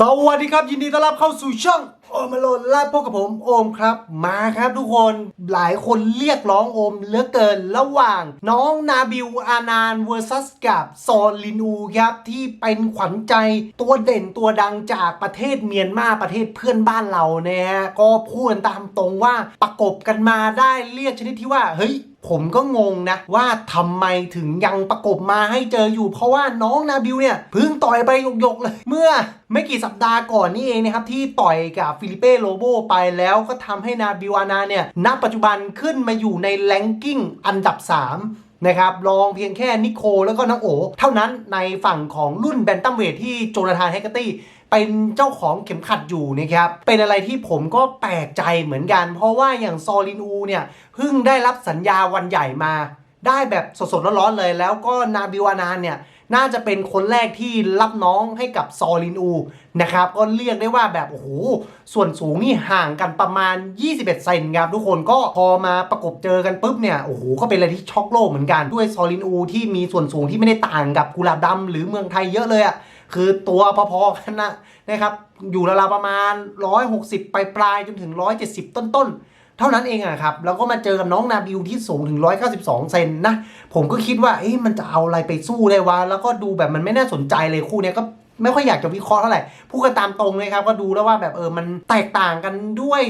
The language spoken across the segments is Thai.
สวัสดีครับ ยินดีต้อนรับเข้าสู่ช่องโอมาโลนและพบกับผมโอมครับ มาครับทุกคนหลายคนเรียกร้องโอมเหลือเกินระหว่าง น้องนาบิวอานานเวอร์ซัสกับซอลินูครับ ที่เป็นขวัญใจตัวเด่นตัวดังจากประเทศเมียนมาประเทศเพื่อนบ้านเราเนี่ยฮะก็พูดกันตามตรงว่าประกบกันมาได้เรียกชนิดที่ว่าเฮ้ย ผมก็งงนะ ว่าทำไมถึงยังประกบมาให้เจออยู่ เพราะว่าน้องนาบิวเนี่ยเพิ่งต่อยไปหยกๆเลย เมื่อไม่กี่สัปดาห์ก่อนนี่เองนะครับ ที่ต่อยกับฟิลิเป้โลโบไปแล้วก็ทำให้นาบิวานาเนี่ยณปัจจุบันขึ้นมาอยู่ในแรงกิ้งอันดับ 3นะครับรองเพียงแค่นิโคลแล้วก็น้องโอ เท่านั้นในฝั่งของรุ่นแบนตัมเวทที่โจนาธานแฮกเกอร์ตี้ เป็นเจ้าของเข็มขัดอยู่นะครับเป็นอะไรที่ผมก็แปลกใจเหมือนกัน เพราะว่าอย่างซอลินอูเนี่ยเพิ่งได้รับสัญญาวันใหญ่มา ได้แบบสดๆร้อนๆเลย แล้วก็นาบิวานานเนี่ย น่าจะเป็นคนแรกที่รับน้องให้กับซอลินอูนะครับก็เรียกได้ว่าแบบโอ้โหส่วนสูงนี่ห่างกันประมาณ 21 เซนครับทุกคนก็พอมาประกบเจอกันปุ๊บเนี่ยโอ้โหก็เป็นอะไรที่ช็อกโลกเหมือนกันด้วยซอลินอูที่มีส่วนสูงที่ไม่ได้ต่างกับกุหลาบดำหรือเมืองไทยเยอะเลยอะคือตัวพอๆกันนะนะครับอยู่ราวๆประมาณ 160ปลายๆจนถึง 170 ต้นๆ เท่านั้นเองอะครับ แล้วก็มาเจอกับน้องนาบิวที่สูงถึง 192 เซนนะ ผมก็คิดว่าเอ๊ะมันจะเอาอะไรไปสู้ได้วะ แล้วก็ดูแบบมันไม่น่าสนใจเลยคู่เนี้ยก็ไม่ค่อยอยากจะวิเคราะห์เท่าไหร่พูดกันตามตรงเลยครับ ก็ดูแล้วว่าแบบเออมันแตกต่างกันด้วย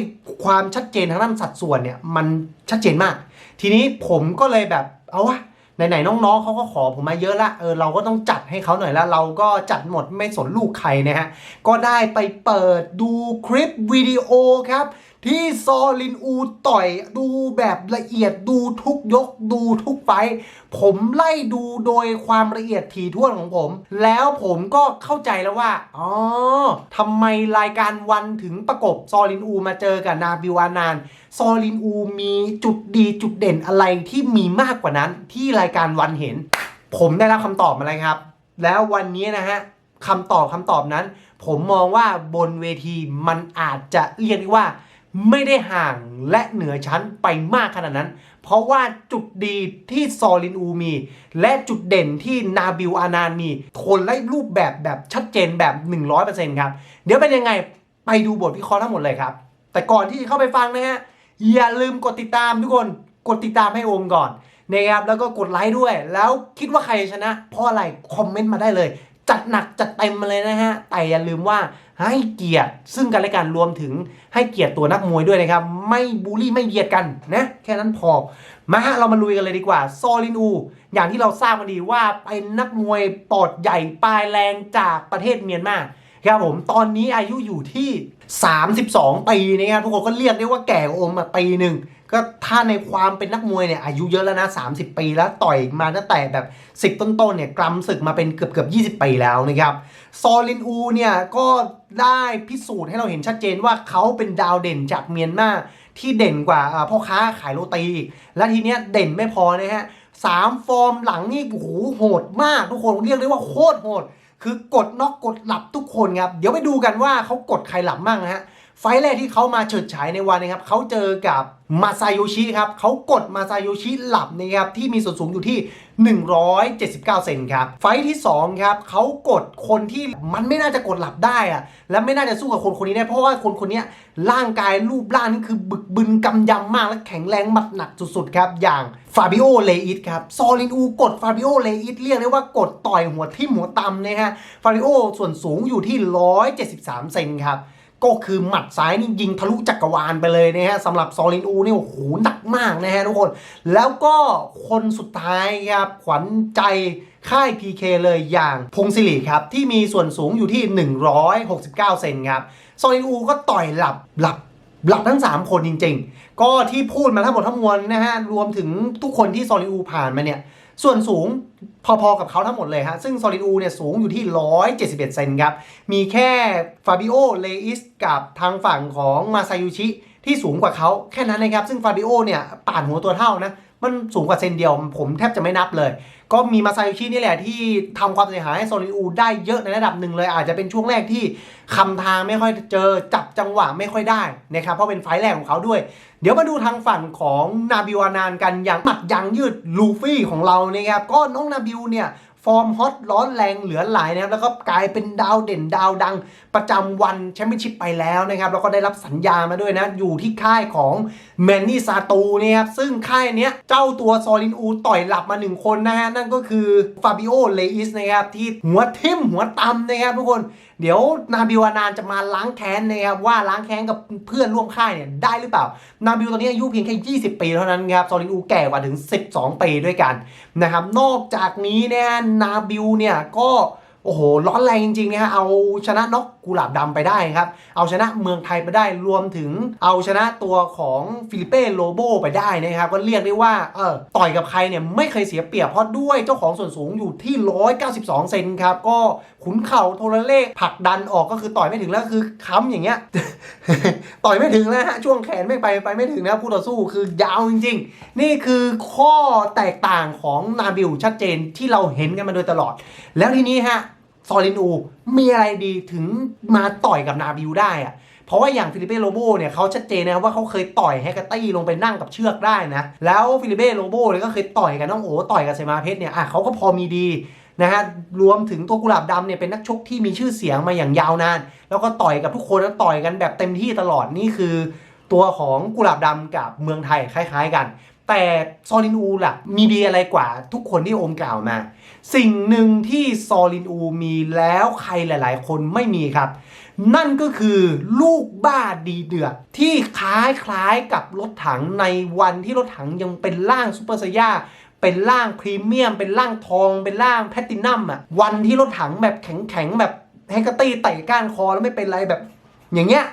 ความชัดเจนทางด้านสัดส่วนเนี่ย มันชัดเจนมาก ทีนี้ผมก็เลยแบบเอาวะไหนๆน้องๆเขาก็ขอผมมาเยอะละเออเราก็ต้องจัดให้เขาหน่อยละเราก็จัดหมดไม่สนลูกใครนะฮะ ก็ได้ไปเปิดดูคลิปวิดีโอครับ ที่ซอลินอูต่อยดูแบบละเอียดดูทุกยกดูทุกไฟ ผมไล่ดูโดยความละเอียดถี่ถ้วนของผม แล้วผมก็เข้าใจแล้วว่าอ๋อทำไมรายการวันถึงประกบซอลินอูมาเจอกับนาบิวานาน ซอลินอูมีจุดดีจุดเด่นอะไรที่มีมากกว่านั้น ที่รายการวันเห็น ผมได้รับคำตอบมาแล้วครับ แล้ววันนี้นะฮะคำตอบคำตอบนั้น ผมมองว่าบนเวทีมันอาจจะเรียกได้ว่า ไม่ได้ห่างและเหนือชั้นไปมากขนาดนั้น เพราะว่าจุดดีที่ซอลินอูมี และจุดเด่นที่นาบิวอานานมีคนไล่รูปแบบแบบชัดเจนแบบ 100%ครับ เดี๋ยวเป็นยังไงไปดูบทวิเคราะห์ทั้งหมดเลยครับ แต่ก่อนที่จะเข้าไปฟังนะฮะอย่าลืมกดติดตามทุกคนกดติดตามให้โอมก่อนนะครับแล้วก็กดไลค์ด้วย แล้วคิดว่าใครชนะ เพราะอะไรคอมเมนต์มาได้เลย จัดหนักจัดเต็มมาเลยนะฮะแต่อย่าลืมว่า ให้เกียรติซึ่งกันและกันรวมถึงให้เกียรติตัวนักมวยด้วยนะครับ ไม่บูลลี่ไม่เหยียดกันนะแค่นั้นพอ มาฮะเรามาลุยกันเลยดีกว่า ซอลินูอย่างที่เราทราบกันดีว่าเป็นนักมวยปอดใหญ่ปลายแรงจากประเทศเมียนมาครับผมตอนนี้อายุอยู่ที่ 32 ปีนะครับทุกคนก็เรียกได้ว่าแก่อมมาปีหนึ่ง ก็ถ้าในความเป็นนักมวยเนี่ยอายุเยอะแล้วนะ 30 ปีแล้วต่อยมาตั้งแต่แบบ 10 ต้นๆเนี่ยกลัมศึกมาเป็นเกือบเกือบ20 ปีแล้วนะครับ ซอลินอูเนี่ยก็ได้พิสูจน์ให้เราเห็นชัดเจนว่าเขาเป็นดาวเด่นจากเมียนมาที่เด่นกว่าพ่อค้าขายโรตี และทีเนี้ยเด่นไม่พอนะฮะสามฟอร์มหลังนี่โอ้โหโหดมากทุกคนเรียกได้ว่าโคตรโหด คือกดน็อกกดหลับทุกคนครับเดี๋ยวไปดูกันว่าเขากดใครหลับมั่งนะฮะ ไฟแรกที่เขามาเฉิดฉายในวันนะครับเขาเจอกับมาซาโยชิครับเขากดมาซาโยชิหลับนะครับที่มีส่วนสูงอยู่ที่ 179 เซนครับไฟที่2ครับเขากดคนที่มันไม่น่าจะกดหลับได้อะและไม่น่าจะสู้กับคนคนนี้ได้เพราะว่าคนคนนี้ร่างกายรูปร่างนี่คือบึกบึนกำยำมากและแข็งแรงมัดหนักสุดๆครับอย่างฟาบิโอเลอิสครับซอลินอูกดฟาบิโอเลอิสเรียกได้ว่ากดต่อยหัวทิ่มหัวตำนะฮะฟาบิโอส่วนสูงอยู่ที่ 173 เซนครับ ก็คือหมัดซ้ายนี่ยิงทะลุจักรวาลไปเลยนะฮะสำหรับซอลินอูนี่โอ้โหหนักมากนะฮะทุกคน แล้วก็คนสุดท้ายครับขวัญใจค่าย PK เลยอย่างพงศิริครับ ที่มีส่วนสูงอยู่ที่ 169 เซนครับซอลินอูก็ต่อยหลับหลับหลับทั้ง 3 คนจริง ๆ ก็ที่พูดมาทั้งหมดทั้งมวลนะฮะรวมถึงทุกคนที่ซอลินอูผ่านมาเนี่ย ส่วนสูงพอๆกับเขาทั้งหมดเลยฮะ ซึ่งซอลินอูเนี่ยสูงอยู่ที่ 171 เซนครับ มีแค่ฟาบิโอ เลอิสกับทางฝั่งของมาซายุชิที่สูงกว่าเขาแค่นั้นนะครับ ซึ่งฟาบิโอเนี่ยป่านหัวตัวเท่านะ มันสูงกว่าเซนเดียวผมแทบจะไม่นับเลย ก็มีมาซาโยชินี่แหละที่ทำความเสียหายให้โซลิอูได้เยอะในระดับหนึ่งเลย อาจจะเป็นช่วงแรกที่คำทางไม่ค่อยเจอจับจังหวะไม่ค่อยได้นะครับเพราะเป็นไฟแรกของเขาด้วย เดี๋ยวมาดูทางฝั่งของนาบิวานานกันอย่างหมัดยังยืดลูฟี่ของเรานะครับก็น้องนาบิวเนี่ย ฟอร์มฮอตร้อนแรงเหลือหลายนะครับแล้วก็กลายเป็นดาวเด่นดาวดังประจำวันแชมเปี้ยนชิพไปแล้วนะครับแล้วก็ได้รับสัญญามาด้วยนะ อยู่ที่ค่ายของแมนนี่ซาตูเนี่ยครับซึ่งค่ายเนี้ยเจ้าตัวซอลินอูต่อยหลับมาหนึ่งคนนะฮะนั่นก็คือฟาบิโอเลอิสนะครับที่หัวทิ่มหัวตำนะครับทุกคน เดี๋ยวนาบิวอานานจะมาล้างแค้นนะครับว่าล้างแค้นกับเพื่อนร่วมค่ายเนี่ยได้หรือเปล่า นาบิวตอนนี้อายุเพียงแค่ 20 ปีเท่านั้นครับซอลินอูแก่กว่าถึง 12 ปีด้วยกันนะครับนอกจากนี้เนี่ยนาบิวเนี่ยก็ โอ้โห ร้อนแรงจริงๆนะฮะเอาชนะน็อกกุหลาบดำไปได้ครับ เอาชนะเมืองไทยไปได้รวมถึงเอาชนะตัวของฟิลิเป้โลโบไปได้นะครับ ก็เรียกได้ว่าเออต่อยกับใครเนี่ยไม่เคยเสียเปรียบเพราะด้วยเจ้าของส่วนสูงอยู่ที่ 192 เซนครับ ก็ขุนเข่าโทรเลขผลักดันออกก็คือต่อยไม่ถึงแล้วคือค้ำอย่างเงี้ยต่อยไม่ถึงแล้วฮะช่วงแขนไม่ไปไปไม่ถึงนะผู้ต่อสู้คือยาวจริง ๆ นี่คือข้อแตกต่างของนาบิลชัดเจนที่เราเห็นกันมาโดยตลอด แล้วทีนี้ฮะ ซอลินูมีอะไรดีถึงมาต่อยกับนาบิวได้อะเพราะว่าอย่างฟิลิเป้โลโบเนี่ยเขาชัดเจนนะครับว่าเขาเคยต่อยแฮกเกอร์ตี้ลงไปนั่งกับเชือกได้นะ แล้วฟิลิเป้โลโบเนี่ยก็เคยต่อยกับน้องโอต่อยกับเซมาเพชรเนี่ยอะเขาก็พอมีดีนะฮะรวมถึงตัวกุหลาบดำเนี่ยเป็นนักชกที่มีชื่อเสียงมาอย่างยาวนาน แล้วก็ต่อยกับทุกคนแล้วต่อยกันแบบเต็มที่ตลอดนี่คือ ตัวของกุหลาบดำกับเมืองไทยคล้าย ๆ กัน แต่ซอลินอูล่ะมีดีอะไรกว่าทุกคนที่โอมกล่าวมา สิ่งหนึ่งที่ซอลินอูมีแล้วใครหลาย ๆ คนไม่มีครับ นั่นก็คือลูกบ้าดีเดือดที่คล้ายคล้ายๆกับรถถังในวันที่รถถังยังเป็นร่างซูเปอร์ไซย่าเป็นร่างพรีเมียม เป็นร่างทอง เป็นร่างแพลตตินัมอะวันที่รถถังแบบแข็งๆแบบแฮงเกอร์ตี้ไต่ก้านคอแล้วไม่เป็นไรแบบ อย่างเงี้ย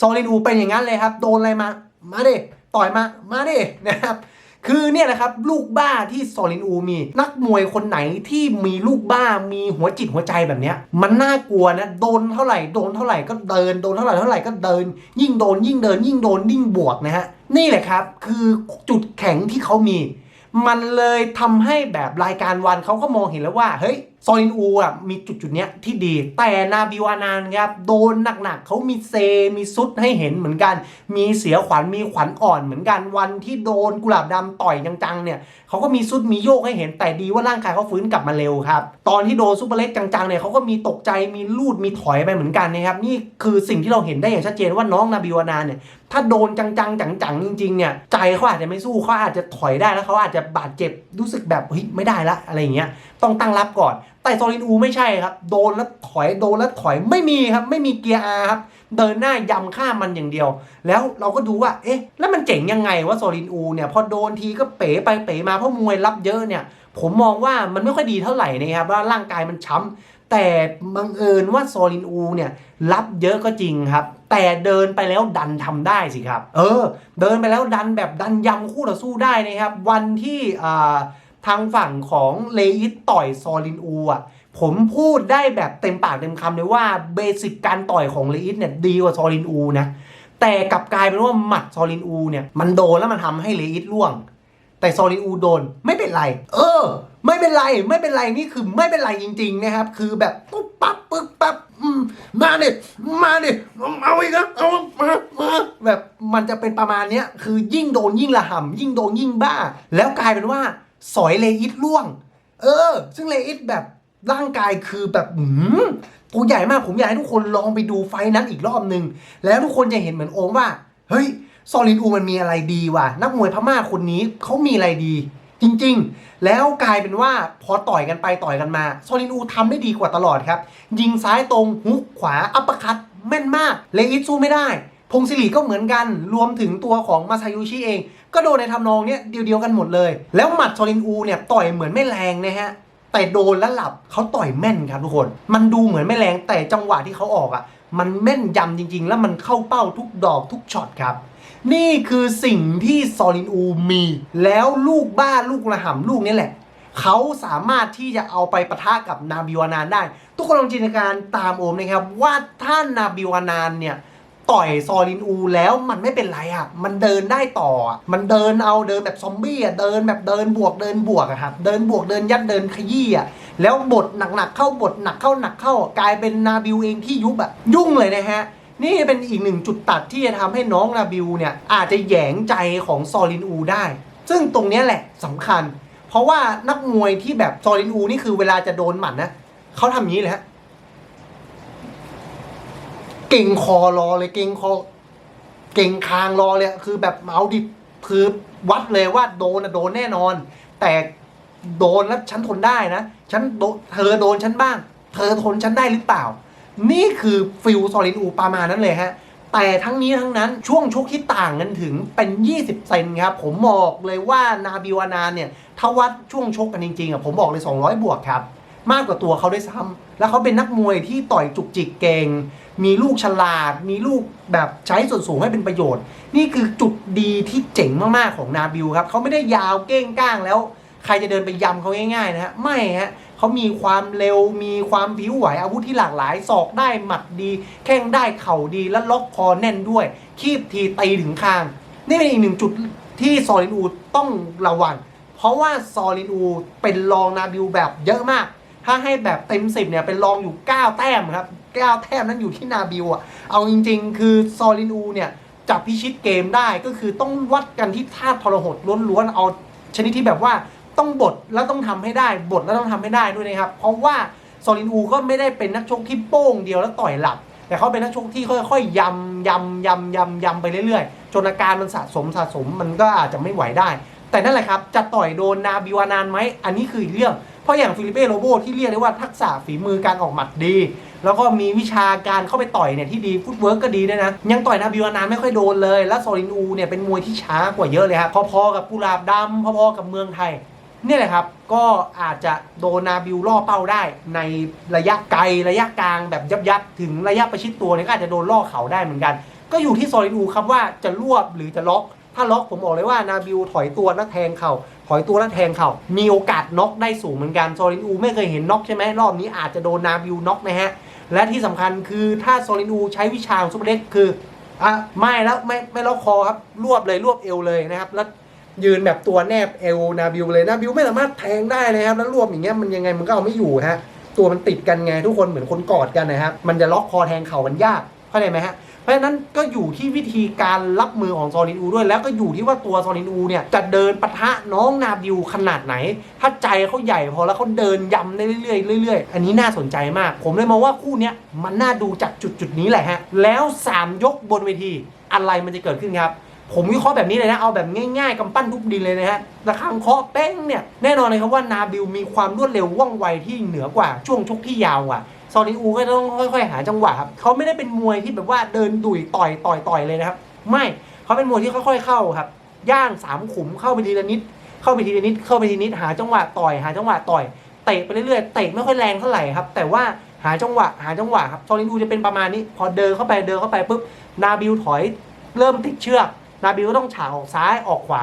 ซอลินอูเป็นอย่างนั้นเลยครับ โดนอะไรมา มาดิต่อยมา มาดินะครับ คือเนี่ยนะครับลูกบ้าที่ซอลินอูมี นักมวยคนไหนที่มีลูกบ้ามีหัวจิตหัวใจแบบเนี้ย มันน่ากลัวนะโดนเท่าไหร่โดนเท่าไหร่ก็เดินโดนเท่าไหร่เท่าไหร่ก็เดิน ยิ่งโดนยิ่งเดิน ยิ่งโดนยิ่งบวกนะฮะนี่แหละครับคือจุดแข็งที่เขามี มันเลยทำให้แบบรายการวันเขาก็มองเห็นแล้วว่าเฮ้ย ซอลินอูอะมีจุดจุดเนี้ยที่ดี แต่นาบิวานานครับโดนหนักๆเขามีเซมีซุดให้เห็นเหมือนกัน มีเสียขวัญมีขวัญอ่อนเหมือนกันวันที่โดนกุหลาบดำต่อยจังๆเนี่ยเขาก็มีซุดมีโยกให้เห็นแต่ดีว่าร่างกายเขาฟื้นกลับมาเร็วครับตอนที่โดนซุปเปอร์เล็กจังๆเนี่ยเขาก็มีตกใจมีลูดมีถอยไปเหมือนกันนะครับนี่คือสิ่งที่เราเห็นได้อย่างชัดเจนว่าน้องนาบิวานานเนี่ยถ้าโดนจังๆจังๆจริงๆเนี่ยใจเขาอาจจะไม่สู้เขาอาจจะถอยได้แล้วเขาอาจจะบาดเจ็บรู้สึกแบบเฮ้ยไม่ได้ละอะไรอย่างเงี้ยต้องตั้งรับก่อนแต่โซลินอูไม่ใช่ครับ โดนแล้วถอยโดนแล้วถอยไม่มีครับ ไม่มีเกียร์อาครับ เดินหน้ายำข้ามมันอย่างเดียว แล้วเราก็ดูว่า เอ๊ะ แล้วมันเจ๋งยังไงว่าโซลินอูเนี่ย พอโดนทีก็เป๋ไปเป๋มาเพราะมวยรับเยอะเนี่ย ผมมองว่ามันไม่ค่อยดีเท่าไหร่นะครับว่าร่างกายมันช้ำแต่บังเอิญว่าโซลินอูเนี่ยรับเยอะก็จริงครับ แต่เดินไปแล้วดันทำได้สิครับ เออ เดินไปแล้วดันแบบดันยำคู่ต่อสู้ได้นะครับ วันที่อ่า ทางฝั่งของเลอิสต่อยซอลินอูอะผมพูดได้แบบเต็มปากเต็มคำเลยว่าเบสิกการต่อยของเลอิสเนี่ยดีกว่าซอลินอูนะแต่กลับกลายเป็นว่าหมัดซอลินอูเนี่ยมันโดนแล้วมันทำให้เลอิสล่วง แต่ซอลินอูโดนไม่เป็นไร เออ ไม่เป็นไรไม่เป็นไรนี่คือไม่เป็นไรจริง ๆ นะครับ คือแบบปุ๊บปั๊บปึ๊บปั๊บอืมมาดิมาดิเอาอีกนะเอามามาแบบมันจะเป็นประมาณเนี้ยคือยิ่งโดนยิ่งระห่ำยิ่งโดนยิ่งบ้า แล้วกลายเป็นว่า สอยเลอิสล่วง เออ ซึ่งเลอิสแบบร่างกายคือแบบหืมตัวใหญ่มากผมอยากให้ทุกคนลองไปดูไฟนั้นอีกรอบนึง แล้วทุกคนจะเห็นเหมือนโอมว่า เฮ้ย ซอลินอูมันมีอะไรดีวะนักมวยพม่าคนนี้เขามีอะไรดี จริงๆ แล้วกลายเป็นว่าพอต่อยกันไปต่อยกันมา ซอลินอูทำได้ดีกว่าตลอดครับ ยิงซ้ายตรงฮุกขวาอัปเปอร์คัตแม่นมาก เลอิสสู้ไม่ได้ พงศิริก็เหมือนกันรวมถึงตัวของมาซายุชิเอง ก็โดนในทำนองเนี้ยเดียวๆกันหมดเลย แล้วหมัดซอลินอูเนี่ยต่อยเหมือนไม่แรงนะฮะแต่โดนแล้วหลับเขาต่อยแม่นครับทุกคน มันดูเหมือนไม่แรงแต่จังหวะที่เขาออกอะ มันแม่นยำจริง ๆ แล้วมันเข้าเป้าทุกดอกทุกช็อตครับ นี่คือสิ่งที่ซอลินอูมี แล้วลูกบ้าลูกระห่ำลูกนี้แหละเขาสามารถที่จะเอาไปปะทะกับนาบิวานานได้ ทุกคนลองจินตนาการตามโอมนะครับว่าถ้านาบิวานานเนี่ย ต่อยซอลินอูแล้วมันไม่เป็นไรอะ มันเดินได้ต่อ มันเดินเอาเดินแบบซอมบี้อะ เดินแบบเดินบวกเดินบวกอะครับ เดินบวกเดินยัดเดินขยี้อะ แล้วบทหนักๆเข้าบทหนักเข้าหนักเข้ากลายเป็นนาบิวเองที่ยุบอะยุ่งเลยนะฮะนี่เป็นอีกหนึ่งจุดตัดที่จะทำให้น้องนาบิวเนี่ยอาจจะแยงใจของซอลินอูได้ ซึ่งตรงนี้แหละสำคัญ เพราะว่านักมวยที่แบบซอลินอูนี่คือเวลาจะโดนหมัดนะเขาทำอย่างนี้เลยฮะ เก่งคอรอเลยเก่งคอ เก่งคางรอเลยคือแบบเอาดิคือวัดเลยว่าโดนอะโดนแน่นอน แต่โดนแล้วฉันทนได้นะฉันโดนเธอโดนฉันบ้าง เธอทนฉันได้หรือเปล่า นี่คือฟิลซอลินอูประมาณนั้นเลยฮะแต่ทั้งนี้ทั้งนั้นช่วงชกที่ต่างกันถึงเป็น 20 เซนครับ ผมบอกเลยว่านาบิวานานเนี่ยถ้าวัดช่วงชกกันจริงๆอะผมบอกเลย 200 บวกครับ มากกว่าตัวเขาด้วยซ้ำแล้วเขาเป็นนักมวยที่ต่อยจุกจิกเก่ง มีลูกฉลาด มีลูกแบบใช้ส่วนสูงให้เป็นประโยชน์ นี่คือจุดดีที่เจ๋งมากๆของนาบิวครับเขาไม่ได้ยาวเก้งก้างแล้ว ใครจะเดินไปยำเขาง่ายๆนะฮะไม่ฮะเขามีความเร็วมีความผิวไหวอาวุธที่หลากหลายศอกได้หมัดดี แข้งได้เข่าดีและล็อกคอแน่นด้วย คีบทีตีถึงคาง นี่เป็นอีกหนึ่งจุดที่ซอลินอูต้องระวังเพราะว่าซอลินอูเป็นรองนาบิวแบบเยอะมาก ถ้าให้แบบเต็มสิบเนี่ยเป็นรองอยู่ 9 แต้มครับ แต้มนั้นอยู่ที่นาบิวอะ เอาจริง ๆ คือซอลินอูเนี่ยจับพิชิตเกมได้ก็คือต้องวัดกันที่ท่าทรหดล้วนๆเอาชนิดที่แบบว่าต้องบดแล้วต้องทำให้ได้บดแล้วต้องทำให้ได้ด้วยนะครับ เพราะว่าซอลินอูก็ไม่ได้เป็นนักชกที่โป้งเดียวแล้วต่อยหลับ แต่เขาเป็นนักชกที่ค่อยๆยำยำยำยำยำไปเรื่อยๆ จนอาการมันสะสมสะสมมันก็อาจจะไม่ไหวได้ แต่นั่นแหละครับจะต่อยโดนนาบิวานานไหมอันนี้คืออีกเรื่องเพราะอย่างฟิลิเป้โรโบที่เรียกได้ว่าทักษะฝีมือการออกหมัดดี แล้วก็มีวิชาการเข้าไปต่อยเนี่ยที่ดีฟุตเวิร์กก็ดีด้วยนะ ยังต่อยนาบิวานานไม่ค่อยโดนเลย แล้วโซลินอูเนี่ยเป็นมวยที่ช้ากว่าเยอะเลยครับพอๆกับกุหลาบดำพอๆกับเมืองไทยนี่แหละครับ ก็อาจจะโดนนาบิวล่อเป้าได้ในระยะไกลระยะกลางแบบยับยับๆถึงระยะประชิดตัวเนี่ยก็อาจจะโดนล่อเขาได้เหมือนกัน ก็อยู่ที่โซลินอูครับว่าจะรวบหรือจะล็อก ถ้าล็อกผมบอกเลยว่านาบิวถอยตัวแล้วแทงเข่าถอยตัวแล้วแทงเข่ามีโอกาสน็อกได้สูงเหมือนกันโซลินอูไม่เคยเห็นน็อกใช่ไหมรอบนี้อาจจะโดนนาบิวน็อกนะฮะ และที่สำคัญคือถ้าโซลินูใช้วิชาของซูเปอร์เล็กคืออะไม่แล้วไม่ไม่ล็อกคอครับรวบเลยรวบเอวเลยนะครับแล้วยืนแบบตัวแนบเอวนาบิวเลยนาบิวไม่สามารถแทงได้นะครับ แล้วรวบอย่างเงี้ยมันยังไงมันก็เอาไม่อยู่ฮะตัวมันติดกันไงทุกคนเหมือนคนกอดกันนะครับมันจะล็อกคอแทงเข่ามันยากเข้าใจไหมฮะ เพราะฉะนั้นก็อยู่ที่วิธีการรับมือของซอลินอูด้วย แล้วก็อยู่ที่ว่าตัวซอลินอูเนี่ยจะเดินปะทะน้องนาบิวขนาดไหน ถ้าใจเขาใหญ่พอแล้วเขาเดินยำได้เรื่อยๆเรื่อยๆ อันนี้น่าสนใจมาก ผมเลยมองว่าคู่เนี้ยมันน่าดูจากจุดจุดนี้แหละฮะ แล้วสามยกบนเวทีอะไรมันจะเกิดขึ้นครับผมวิเคราะห์แบบนี้เลยนะ เอาแบบง่ายๆกำปั้นทุบดินเลยนะฮะระฆังเคาะเป้งเนี่ย แน่นอนเลยครับว่านาบิลมีความรวดเร็วว่องไวที่เหนือกว่าช่วงชกที่ยาวกว่า ซอลิอูก็ต้องค่อย ๆ หาจังหวะครับเขาไม่ได้เป็นมวยที่แบบว่าเดินดุยต่อยต่อยต่อยเลยนะครับ ไม่เขาเป็นมวยที่ค่อย ๆ เข้าครับ ย่างสามขุมเข้าไปทีละนิด เข้าไปทีละนิด เข้าไปทีละนิด หาจังหวะต่อย หาจังหวะต่อยเตะไปเรื่อยๆเตะไม่ค่อยแรงเท่าไหร่ครับ แต่ว่าหาจังหวะ หาจังหวะครับซอลิอูจะเป็นประมาณนี้ พอเดินเข้าไปเดินเข้าไปปุ๊บนาบิลถอยเริ่มติดเชือก นาบิลก็ต้องฉากออกซ้ายออกขวา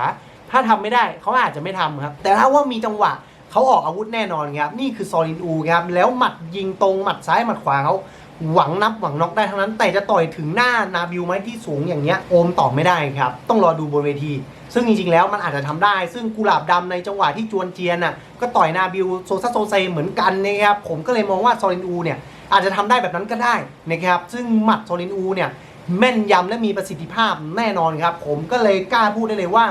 ถ้าทำไม่ได้เขาอาจจะไม่ทำครับ แต่ถ้าว่ามีจังหวะ เขาออกอาวุธแน่นอนครับนี่คือซอลินอูครับแล้วหมัดยิงตรงหมัดซ้ายหมัดขวาเขาหวังนับหวังน็อกได้ทั้งนั้น แต่จะต่อยถึงหน้านาบิลไหมที่สูงอย่างเงี้ยโอมตอบไม่ได้ครับ ต้องรอดูบนเวที ซึ่งจริงๆแล้วมันอาจจะทำได้ ซึ่งกุหลาบดำในจังหวะที่จวนเจียนน่ะก็ต่อยนาบิลโซซัสโซเซเหมือนกันนะครับผมก็เลยมองว่าซอลินอูเนี่ยอาจจะทำได้แบบนั้นก็ได้นะครับซึ่งหมัดซอลินอูเนี่ยแม่นยำและมีประสิทธิภาพแน่นอนครับผมก็เลยกล้าพูดได้เลยว่า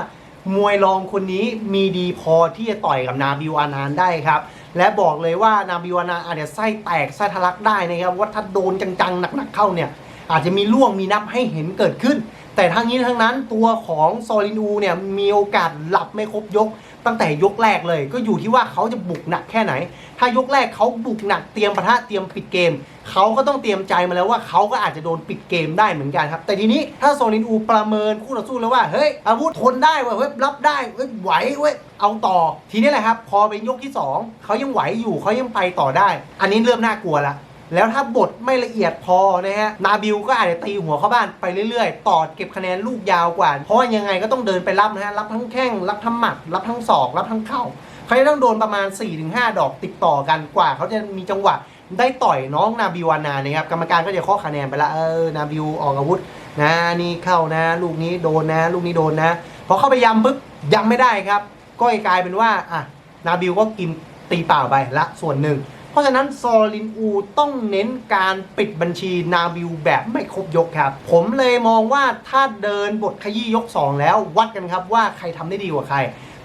มวยรองคนนี้มีดีพอที่จะต่อยกับนาบิวอานานได้ครับ และบอกเลยว่านาบิวอานานอาจจะไส้แตกไส้ทะลักได้นะครับว่าถ้าโดนจังๆ หนักๆเข้าเนี่ย อาจจะมีล่วงมีนับให้เห็นเกิดขึ้น แต่ทั้งนี้ทั้งนั้นตัวของซอลินูเนี่ยมีโอกาสหลับไม่ครบยก ตั้งแต่ยกแรกเลย ก็อยู่ที่ว่าเขาจะบุกหนักแค่ไหน ถ้ายกแรกเขาบุกหนักเตรียมปะทะเตรียมปิดเกมเขาก็ต้องเตรียมใจมาแล้วว่าเขาก็อาจจะโดนปิดเกมได้เหมือนกันครับ แต่ทีนี้ถ้าโซลินอูประเมินคู่ต่อสู้แล้วว่าเฮ้ยอาวุธทนได้เว้ยเฮ้ยรับได้เฮ้ยไหวเว้ยเอาต่อ ทีนี้แหละครับ พอเป็นยกที่สองเขายังไหวอยู่เขายังไปต่อได้ อันนี้เริ่มน่ากลัวละ แล้วถ้าบทไม่ละเอียดพอนะฮะนาบิลก็อาจจะตีหัวเข้าบ้านไปเรื่อยๆต่อเก็บคะแนนลูกยาวกว่า เพราะยังไงก็ต้องเดินไปรับนะฮะ รับทั้งแข้ง รับทั้งหมัด รับทั้งศอก รับทั้งเข่าเขาจะต้องโดนประมาณ 4-5 ดอกติดต่อกันกว่า เขาจะมีจังหวะได้ต่อยน้องนาบิวานานะครับกรรมการก็จะข้อคะแนนไปละเออนาบิวออกอาวุธนะนี่เข้านะ ลูกนี้โดนนะ ลูกนี้โดนนะพอเข้าไปยำปุ๊บยังไม่ได้ครับ ก็กลายเป็นว่าอะนาบิวก็กินตีเปล่าไปละส่วนหนึ่ง ราะฉะนั้นซอลินอูต้องเน้นการปิดบัญชีนาบิวแบบไม่ครบยกครับ ผมเลยมองว่าถ้าเดินบทขยี้ยก 2 แล้ววัดกันครับว่าใครทำได้ดีกว่าใคร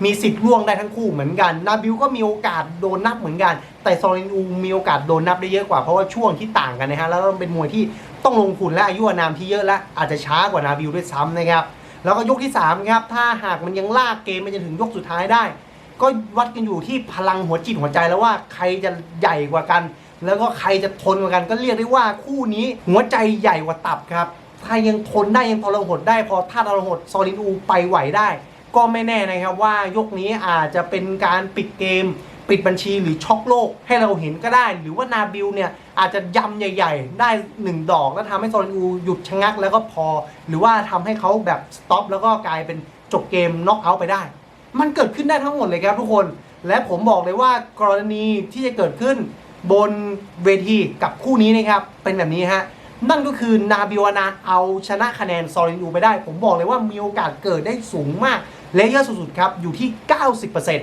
มีสิทธิ์ล่วงได้ทั้งคู่เหมือนกัน นาบิวก็มีโอกาสโดนนับเหมือนกัน แต่ซอลินอูมีโอกาสโดนนับได้เยอะกว่าเพราะว่าช่วงที่ต่างกันนะฮะแล้วก็เป็นมวยที่ต้องลงทุนและอายุอนามที่เยอะและอาจจะช้ากว่านาบิวด้วยซ้ำนะครับแล้วก็ยกที่3ครับถ้าหากมันยังลากเกมมันจะถึงยกสุดท้ายได้ ก็วัดกันอยู่ที่พลังหัวจิตหัวใจแล้วว่าใครจะใหญ่กว่ากัน แล้วก็ใครจะทนกว่ากันก็เรียกได้ว่าคู่นี้หัวใจใหญ่กว่าตับครับ ถ้ายังทนได้ยังทรหดได้พอท่าทรหดซอลินอูไปไหวได้ ก็ไม่แน่นะครับว่ายกนี้อาจจะเป็นการปิดเกม ปิดบัญชีหรือช็อกโลกให้เราเห็นก็ได้ หรือว่านาบิลเนี่ยอาจจะยำใหญ่ ๆ ได้หนึ่งดอกแล้วทำให้ซอลินอูหยุดชะงักแล้วก็พอ หรือว่าทำให้เขาแบบสต็อปแล้วก็กลายเป็นจบเกมน็อกเอาท์ไปได้ มันเกิดขึ้นได้ทั้งหมดเลยครับทุกคน และผมบอกเลยว่ากรณีที่จะเกิดขึ้นบนเวทีกับคู่นี้นะครับ เป็นแบบนี้ฮะ นั่นก็คือนาบิวานาเอาชนะคะแนนซอรินอูไปได้ ผมบอกเลยว่ามีโอกาสเกิดได้สูงมาก และเยอะสุดๆครับ อยู่ที่ 90%น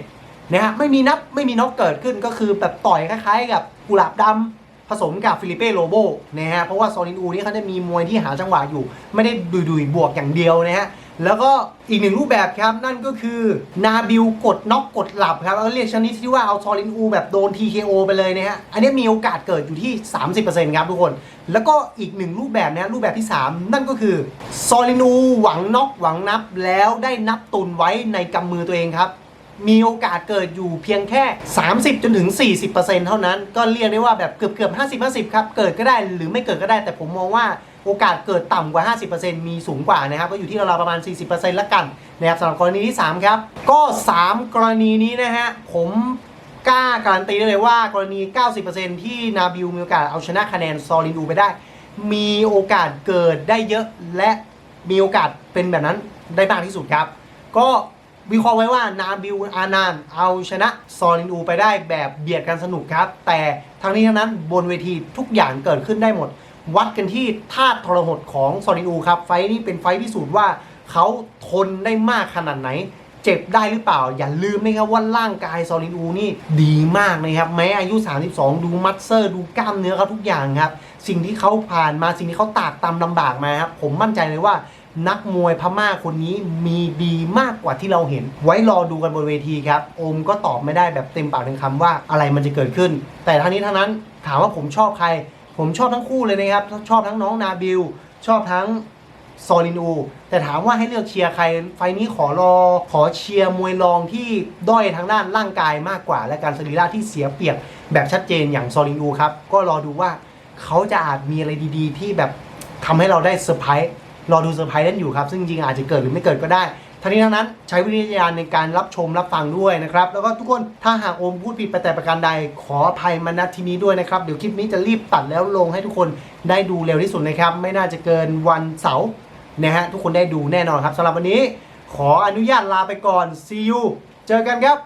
ะฮะไม่มีนับไม่มีน็อกเกิดขึ้นก็คือแบบต่อยคล้ายๆ กับกุหลาบดำผสมกับฟิลิเป้โลโบนะฮะเพราะว่าซอรินอูนี่เขาจะมีมวยที่หาจังหวะอยู่ ไม่ได้ดุยๆบวกอย่างเดียวนะฮะ แล้วก็อีกหนึ่งรูปแบบครับนั่นก็คือนาบิวกดน็อกกดหลับครับแล้วเรียกชนิดที่ว่าเอาซอลินอูแบบโดน TKO ไปเลยนะฮะอันนี้มีโอกาสเกิดอยู่ที่ 30%ครับทุกคน แล้วก็อีกหนึ่งรูปแบบนะฮะรูปแบบที่ 3 นั่นก็คือซอลินูหวังน็อกหวังนับแล้วได้นับตุนไว้ในกำมือตัวเองครับมีโอกาสเกิดอยู่เพียงแค่ 30 จนถึง 40%เท่านั้น ก็เรียกได้ว่าแบบเกือบเกือบ50 50 ครับ เกิดก็ได้หรือไม่เกิดก็ได้ แต่ผมมองว่า โอกาสเกิดต่ำกว่า 50%มีสูงกว่านะครับ ก็อยู่ที่ราวๆประมาณ 40%ละกันนะครับสำหรับกรณีที่ 3 ครับ ก็ 3 กรณีนี้นะฮะ ผมกล้าการันตีได้เลยว่ากรณี 90%ที่นาบิวมีโอกาสเอาชนะคะแนนซอลินดูไปได้ มีโอกาสเกิดได้เยอะและมีโอกาสเป็นแบบนั้นได้มากที่สุดครับ ก็วิเคราะห์ไว้ว่านาบิวอานานเอาชนะซอลินอูไปได้แบบเบียดกันสนุกครับ แต่ทั้งนี้ทั้งนั้นบนเวทีทุกอย่างเกิดขึ้นได้หมด วัดกันที่ธาตุทรหดของซอลิอูครับ ไฟนี้เป็นไฟท์พิสูจน์ว่าเขาทนได้มากขนาดไหน เจ็บได้หรือเปล่า อย่าลืมนะครับว่าร่างกายซอลิอูนี่ดีมากนะครับ แม้อายุ 32 ดูมัดเซอร์ดูกล้ามเนื้อเขาทุกอย่างครับ สิ่งที่เขาผ่านมาสิ่งที่เขาตากตำลำบากมาครับผมมั่นใจเลยว่านักมวยพม่าคนนี้มีดีมากกว่าที่เราเห็น ไว้รอดูกันบนเวทีครับ โอมก็ตอบไม่ได้แบบเต็มปากเต็มคำว่าอะไรมันจะเกิดขึ้น แต่ทั้งนี้ทั้งนั้นถามว่าผมชอบใคร ผมชอบทั้งคู่เลยนะครับ ชอบทั้งน้องนาบิล ชอบทั้งซอลินอู แต่ถามว่าให้เลือกเชียร์ใคร ไฟนี้ขอรอ ขอเชียร์มวยรองที่ด้อยทางด้านร่างกายมากกว่า และการสรีระที่เสียเปรียบแบบชัดเจนอย่างซอลินอูครับ ก็รอดูว่าเขาจะอาจมีอะไรดี ๆ ที่แบบทำให้เราได้เซอร์ไพรส์ รอดูเซอร์ไพรส์นั้นอยู่ครับ ซึ่งจริงๆอาจจะเกิดหรือไม่เกิดก็ได้ ทั้งนี้ทั้งนั้นใช้วิจารณญาณในการรับชมรับฟังด้วยนะครับ แล้วก็ทุกคนถ้าหากโอมพูดผิดไปแต่ประการใดขออภัยมาณที่นี้ด้วยนะครับ เดี๋ยวคลิปนี้จะรีบตัดแล้วลงให้ทุกคนได้ดูเร็วที่สุดนะครับ ไม่น่าจะเกินวันเสาร์นะฮะทุกคนได้ดูแน่นอนครับสำหรับวันนี้ ขออนุญาตลาไปก่อน see you เจอกันครับ